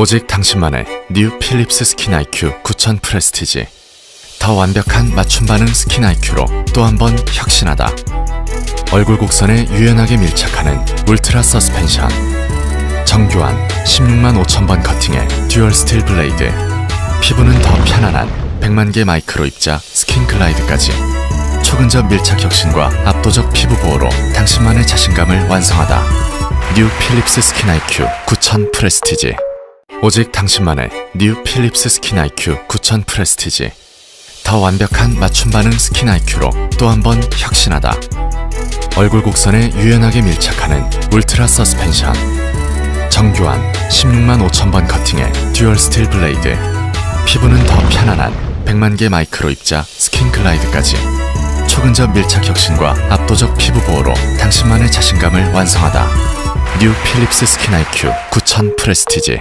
오직 당신만의 뉴 필립스 스킨 IQ 9000 프레스티지. 더 완벽한 맞춤 반응 스킨 IQ로 또 한 번 혁신하다. 얼굴 곡선에 유연하게 밀착하는 울트라 서스펜션. 정교한 16만 5천 번 커팅의 듀얼 스틸 블레이드. 피부는 더 편안한 100만 개 마이크로 입자 스킨 글라이드까지. 초근접 밀착 혁신과 압도적 피부 보호로 당신만의 자신감을 완성하다. 뉴 필립스 스킨 IQ 9000 프레스티지. 오직 당신만의 뉴 필립스 스킨 IQ 9000 프레스티지. 더 완벽한 맞춤 반응 스킨 IQ로 또 한 번 혁신하다. 얼굴 곡선에 유연하게 밀착하는 울트라 서스펜션. 정교한 16만 5천 번 커팅의 듀얼 스틸 블레이드. 피부는 더 편안한 100만 개 마이크로 입자 스킨 글라이드까지. 초근접 밀착 혁신과 압도적 피부 보호로 당신만의 자신감을 완성하다. 뉴 필립스 스킨 IQ 9000 프레스티지.